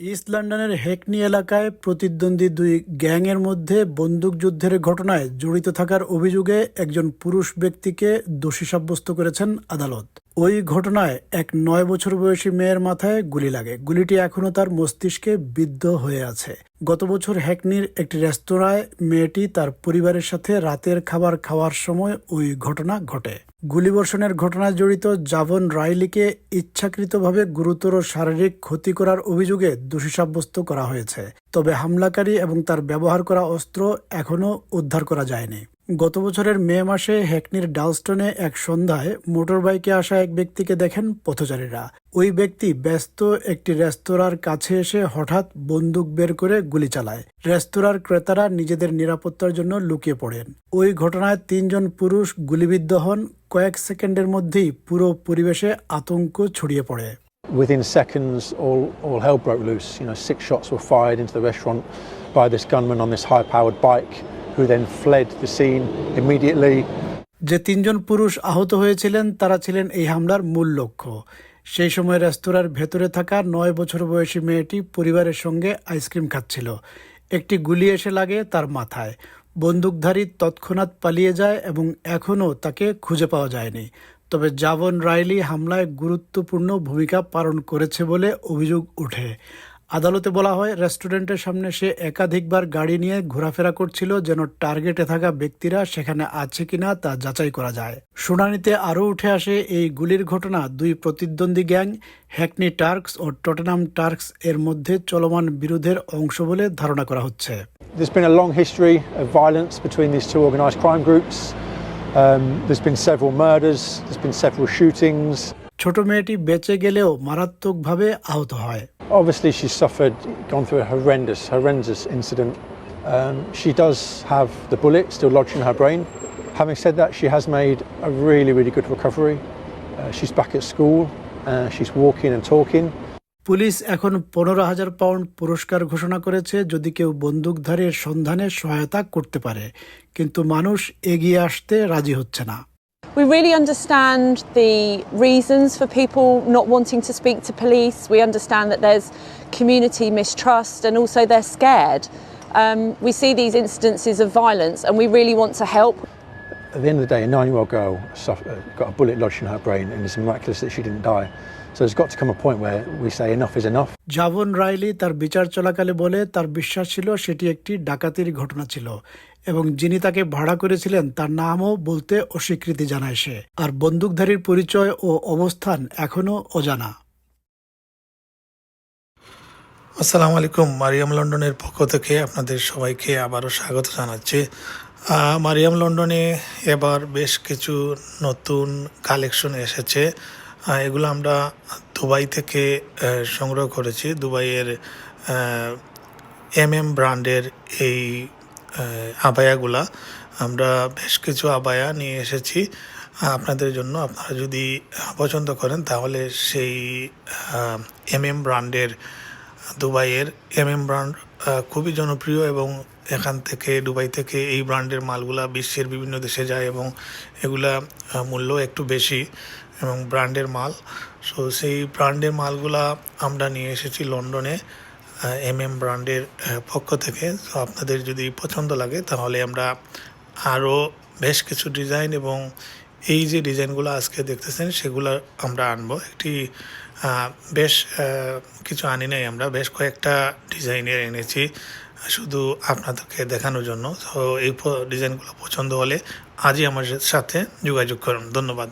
East লন্ডনের Hackney এলাকায় প্রতিদ্বন্দ্বী দুই গ্যাংয়ের মধ্যে বন্দুকযুদ্ধের ঘটনায় জড়িত থাকার অভিযোগে একজন পুরুষ ব্যক্তিকে দোষী সাব্যস্ত করেছেন আদালত। ওই ঘটনায় এক নয় বছর বয়সী মেয়ের মাথায় গুলি লাগে। গুলিটি এখনও তার মস্তিষ্কে বিদ্ধ হয়ে আছে। গত বছর হ্যাকনির একটি রেস্তোরাঁয় মেয়েটি তার পরিবারের সাথে রাতের খাবার খাওয়ার সময় ওই ঘটনা ঘটে। গুলিবর্ষণের ঘটনায় জড়িত জাভন রাইলিকে ইচ্ছাকৃতভাবে গুরুতর শারীরিক ক্ষতি করার অভিযোগে দোষী সাব্যস্ত করা হয়েছে। তবে হামলাকারী এবং তার ব্যবহার করা অস্ত্র এখনও উদ্ধার করা যায়নি। গত বছরের মে মাসে হ্যাকনির ডালস্টনে এক সন্ধ্যায় মোটরবাইকে আসা এক ব্যক্তিকে দেখেন পথচারীরা। ওই ব্যক্তি ব্যস্ত একটি রেস্তোরাঁর কাছে এসে হঠাৎ বন্দুক বের করে গুলি চালায়। রেস্তোরাঁর ক্রেতারা নিজেদের নিরাপত্তার জন্য লুকিয়ে পড়েন। ওই ঘটনায় তিনজন পুরুষ গুলিবিদ্ধ হন। কয়েক সেকেন্ডের মধ্যেই পুরো পরিবেশে আতঙ্ক ছড়িয়ে পড়ে। Within seconds, all, all hell broke loose. You know, six shots were fired into the restaurant by this gunman on this high-powered bike, who then fled the scene immediately. যে তিনজন পুরুষ আহত হয়েছিলেন, তারা ছিলেন এই হামলার মূল লক্ষ্য। সেই সময় রেস্তোরাঁর ভেতরে থাকা নয় বছর বয়সী মেয়েটি পরিবারের সঙ্গে আইসক্রিম খাচ্ছিল। একটি গুলি এসে লাগে তার মাথায়। বন্দুকধারী তৎক্ষণাৎ পালিয়ে যায় এবং এখনও তাকে খুঁজে পাওয়া যায়নি। তবে জাভন রাইলি হামলায় গুরুত্বপূর্ণ ভূমিকা পালন করেছে বলে অভিযোগ ওঠে। আদালতে বলা হয় রেস্টুরেন্টের সামনে সে একাধিকবার গাড়ি নিয়ে ঘোরাফেরা করছিল যেন টার্গেটে থাকা ব্যক্তিরা সেখানে আছে কিনা তা যাচাই করা যায় শুনানিতে আরও উঠে আসে এই গুলির ঘটনা দুই প্রতিদ্বন্দ্বী গ্যাং হ্যাকনি টার্কস ও টটেনাম টার্কস এর মধ্যে চলমান বিরোধের অংশ বলে ধারণা করা হচ্ছে There's been a long history of violence between these two organised crime groups. Um, there's been several murders, there's been several shootings. ছোট মেয়েটি বেঁচে গেলেও মারাত্মকভাবে আহত হয় Obviously, she's suffered, gone through a horrendous, horrendous incident. Um, she does have the bullet still lodged in her brain. Having said that, she has made a really, really good recovery. Uh, she's back at school, uh, she's walking and talking. Police এখন পনেরো হাজার pound পুরস্কার ঘোষণা করেছে যদি কেউ বন্দুকধারীর সন্ধানে সহায়তা করতে পারে কিন্তু মানুষ এগিয়ে আসতে রাজি হচ্ছে না We really understand the reasons for people not wanting to speak to police. We understand that there's community mistrust and also they're scared. Um, we see these instances of violence and we really want to help. At the end of the day, a nine year old girl suffered, uh, got a bullet lodged in her brain, and it's miraculous that she didn't die. So there's got to come a point where we say enough is enough. Javon Riley তার বিচার চলাকালে বলে তার বিশ্বাস ছিল সেটি একটি ডাকাতির ঘটনা ছিল এবং যিনি তাকে ভাড়া করেছিলেন তার নামও বলতে অস্বীকৃতি জানায় সে আর বন্দুকধারীর পরিচয় ও অবস্থান এখনও অজানা আসসালামু আলাইকুম মারিয়াম লন্ডনের পক্ষ থেকে আপনাদের সবাইকে আবারও স্বাগত জানাচ্ছি মারিয়াম লন্ডনে এবার বেশ কিছু নতুন কালেকশন এসেছে। এগুলো আমরা দুবাই থেকে সংগ্রহ করেছি। দুবাইয়ের এম এম ব্র্যান্ডের এই আবায়াগুলা। আমরা বেশ কিছু আবায়া নিয়ে এসেছি। আপনাদের জন্য আপনারা যদি পছন্দ করেন তাহলে সেই এম এম ব্র্যান্ডের, দুবাইয়ের এম এম ব্র্যান্ড খুবই জনপ্রিয় এবং এখান থেকে, দুবাই থেকে এই ব্র্যান্ডের মালগুলা বিশ্বের বিভিন্ন দেশে যায় এবং এগুলা মূল্য একটু বেশি এবং ব্র্যান্ডের মাল। সো সেই ব্র্যান্ডের মালগুলা আমরা নিয়ে এসেছি লন্ডনে এম এম ব্র্যান্ডের পক্ষ থেকে। তো আপনাদের যদি পছন্দ লাগে তাহলে আমরা আরও বেশ কিছু ডিজাইন এবং এই যে ডিজাইনগুলো আজকে দেখতেছেন, সেগুলো আমরা আনব। একটি বেশ কিছু আনি নাই আমরা, বেশ কয়েকটা ডিজাইনের এনেছি, শুধু আপনাদেরকে দেখানোর জন্য। তো এই ডিজাইনগুলো পছন্দ হলে আজই আমার সাথে যোগাযোগ করুন। ধন্যবাদ।